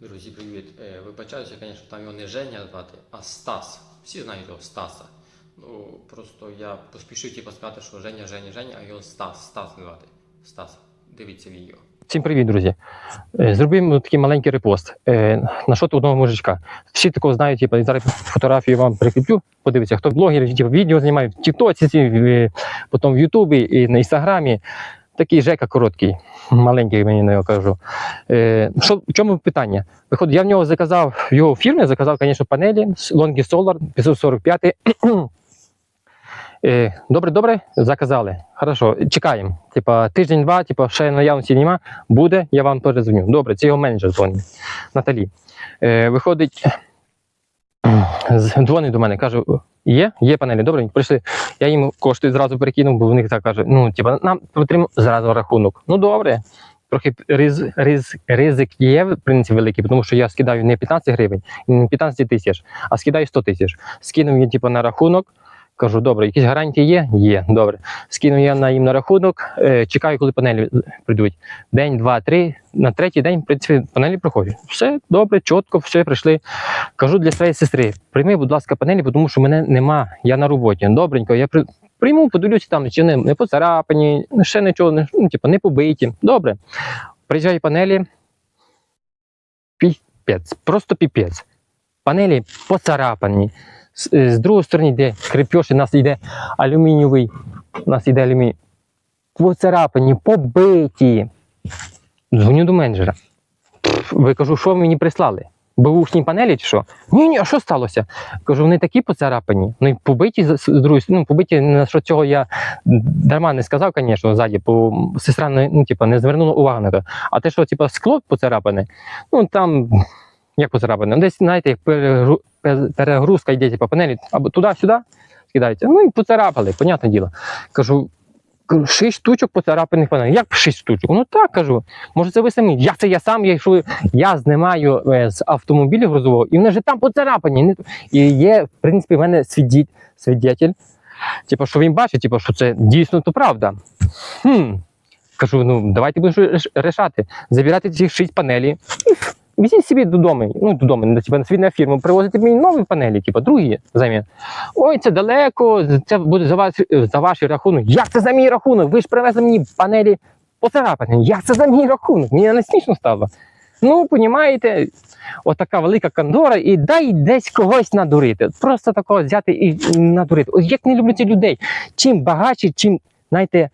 Друзі, привіт. Е, Вибачаюся, звісно, там його не Женя звати, а Стас. Всі знають його Стаса. Ну, просто я поспішив типу, сказати, що Женя, Женя, Женя, а його Стас, Стас звати. Стас, дивіться відео. Всім привіт, друзі. Е, Зробимо такий маленький репост. Е, На що одного мужичка. Всі такого знають, типу, зараз фотографію вам прикріплю. Подивіться, хто блогери, типу, відео знімає в Тіктоці, потім в Ютубі і на Інстаграмі. Такий Жека короткий, маленький мені його кажу. Е, що, в чому питання? Виходить, я в нього заказав, в його фірмі заказав, звісно, панелі Longi Solar 545. Е, добре, добре, заказали. Хорошо, чекаємо. Типа тиждень-два, типа ще наявності нема. Буде, я вам перезвоню. Добре, це його менеджер дзвонить. Наталі. Е, виходить, дзвонить до мене, каже: є, є панелі, добре, прийшли. Я їм кошти зразу перекинув, бо в них так каже: ну, типа, нам потрібно зразу рахунок. Ну, добре. Трохи риз, риз, ризик є, в принципі, великий, тому що я скидаю не 15 гривень, не 15 тисяч, а скидаю 100 тисяч. Скинув я типу, на рахунок, кажу, добре, якісь гарантії є? Є, добре. Скинув я на їм на рахунок, е, чекаю, коли панелі прийдуть. День, два, три. На третій день, в принципі, панелі проходять. Все добре, чітко, все прийшли. Кажу для своєї сестри: прийми, будь ласка, панелі, тому що мене нема. Я на роботі. Добренько, я при... прийму, подивлюся там, чи не, не поцарапані, ще нічого, не, ну, типу, не побиті. Добре. Приїжджаю панелі. Піпець, просто піпець. Панелі поцарапані. З, е, з другої сторони йде крепеж, у нас йде алюмінієвий, у нас йде алюміній. Поцарапані, побиті. Дзвоню до менеджера. Пф, Ви кажу, що мені прислали? Бушні панелі чи що? Ні, ні, а що сталося? Кажу, вони такі поцарапані, ну і побиті з другої ну, побиті на що цього я дарма не сказав, звісно, ззаді, бо сестра ну, типу, не звернула увагу на це. А те, що типу, скло поцарапане, ну там як поцарапане, десь, знаєте, як перегрузка йде, типу, панелі, або туди-сюди скидається. Ну і поцарапали, понятне діло. Кажу, шість штучок поцарапаних панелей. Як шість штучок? Ну так кажу. Може, це ви самі. Як це я сам, якщо я знімаю е, з автомобіля грузового, і вони вже там поцарапані. І є, в принципі, в мене свідіть, свідетель, типу, що він бачить, типу, що це дійсно то правда. Хм. Кажу, ну давайте будемо рішати. Забирати ці шість панелей. Візіть собі додому, ну додому, ну, типу, на на фірму, привозити мені нові панелі, типу, другі замін. Ой, це далеко, це буде за ваш, за ваш рахунок. Як це за мій рахунок? Ви ж привезли мені панелі поцарапані. Як це за мій рахунок? Мені не смішно стало. Ну, понімаєте, отака велика кондора, і дай десь когось надурити. Просто такого взяти і надурити. Ось як не люблю цих людей. Чим багатші, чим, знаєте,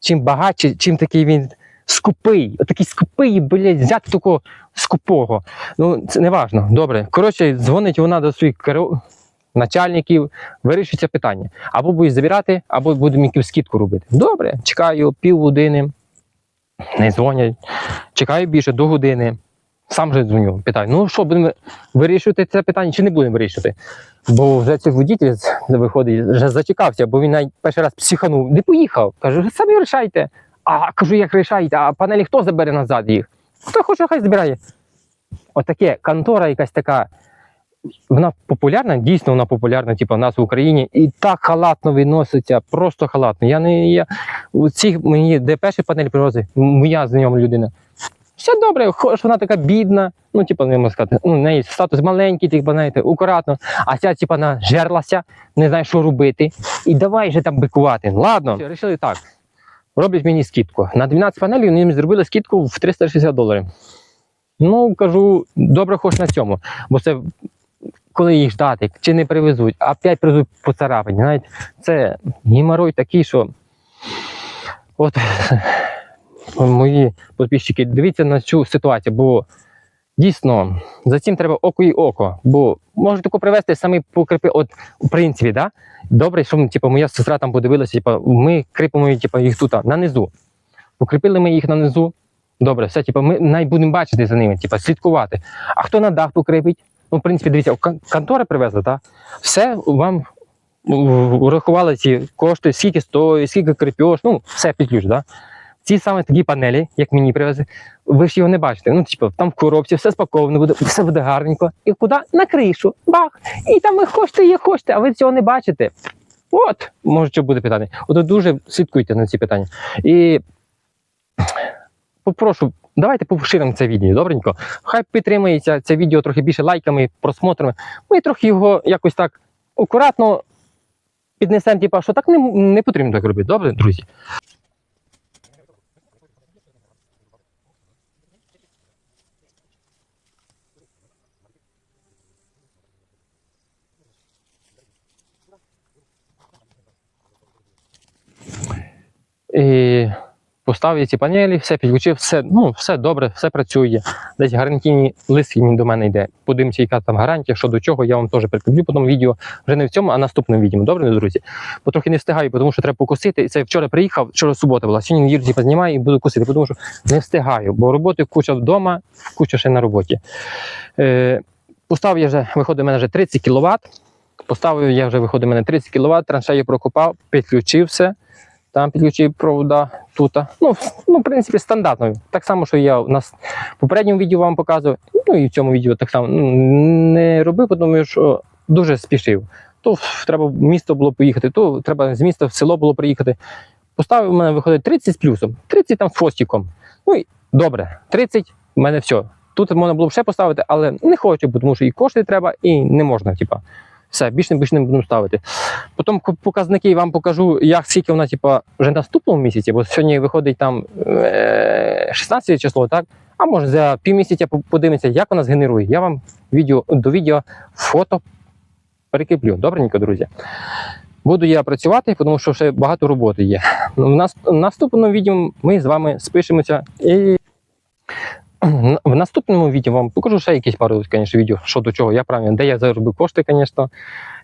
чим багатші, чим такий він скупий. Отакий скупий, блядь, взяти такого скупого. Ну, це не важно. Добре. Коротше, дзвонить вона до своїх керу... начальників, вирішується питання. Або будуть забирати, або будемо якусь скидку робити. Добре, чекаю півгодини, не дзвонять. Чекаю більше до години. Сам же дзвоню, питаю: ну що, будемо вирішувати це питання чи не будемо вирішувати? Бо вже цей водитель виходить, вже зачекався, бо він навіть перший раз психанув, не поїхав. Каже, самі рішайте. А кажу, як рішаєте, а панелі хто забере назад їх? Хто хоче, хай збирає. Отаке, контора якась така. Вона популярна, дійсно вона популярна, типу, в нас в Україні, і так халатно відноситься, просто халатно. Я не я, у цих мені, де перші панелі привозить, моя знайома людина. Все добре, хоч вона така бідна, ну, типу, не можна сказати, ну, в неї статус маленький, типу, знаєте, акуратно, а ця, типу, нажерлася, не знає, що робити. І давай же там бикувати. Ладно, Все, рішили так. Роблять мені скидку. На 12 панелей вони мені зробили скидку в 360 доларів. Ну, кажу, добре, хоч на цьому. Бо це коли їх ждати, чи не привезуть, а опять привезуть поцарапані. Знаєте, це гімарой такий, що. От мої підписчики, дивіться на цю ситуацію, бо дійсно за цим треба око і око. Бо можуть тако привезти самі покріпи, от у принципі, да? добре, що типу, моя сестра там подивилася, типу, ми кріпимо типу, їх тут а, на низу. Покріпили ми їх на низу. Добре, все, типу, ми навіть будемо бачити за ними, типу, слідкувати. А хто на дах покріпить? Ну, в принципі, дивіться, кон- контора привезли, так? Все вам урахували ці кошти, скільки стоїть, скільки крепеж, ну, все під ключ, да? Ці саме такі панелі, як мені привезли, ви ж його не бачите. Ну, типу, там в коробці все спаковано, буде, все буде гарненько. І куди? На кришу. Бах! І там ви хочете, є хочете, а ви цього не бачите. От, може, що буде питання. От дуже слідкуйте на ці питання. І попрошу давайте поширимо це відео, добренько. Хай підтримується це відео трохи більше лайками, просмотрами. Ми трохи його якось так акуратно піднесемо, типа, що так не, не потрібно так робити. Добре, друзі? І поставив ці панелі, все підключив, все, ну, все добре, все працює. Десь гарантійний лист до мене йде. Подивимося, яка там гарантія, що до чого, я вам теж прикріплю потім відео. Вже не в цьому, а наступному відео. Добре, друзі? Бо трохи не встигаю, тому що треба покосити. Це вчора приїхав, вчора субота була. Сьогодні неділю типу, знімаю і буду косити, тому що не встигаю, бо роботи куча вдома, куча ще на роботі. Е, поставив я вже, виходить, у мене вже 30 кВт. Поставив я вже виходить, у мене 30 кВт, траншею прокопав, підключив все. Там підключив провода тут. Ну, в- ну, в принципі, стандартно. Так само, що я с- попередньому відео вам показував, ну і в цьому відео так само ну, не робив, тому що дуже спішив. То треба в місто було поїхати, то треба з міста в село було приїхати. Поставив у мене виходить 30 з плюсом, 30 там з хвостиком. Ну і добре, 30 в мене все. Тут можна було б ще поставити, але не хочу, тому що і кошти треба, і не можна. Типа. Все, більше, більше не буду ставити. Потім показники вам покажу, як скільки вона, типа, вже в наступному місяці, бо сьогодні виходить там е, 16 число, так? А може за півмісяця по- подивимося, як вона згенерує. Я вам відео, до відео фото прикріплю. Добренько, друзі. Буду я працювати, тому що ще багато роботи є. В наступному відео ми з вами спишемося. В наступному відео вам покажу ще якісь пару звісно, відео, що до чого я правильно, де я заробив кошти, звісно,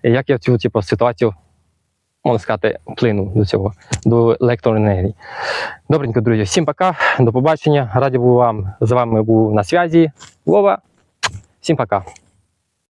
як я в цю типу, ситуацію, можна сказати, вплинув до цього, до електроенергії. Добренько, друзі, всім пока, до побачення. Раді був вам з вами був на зв'язі. Вова. Всім пока.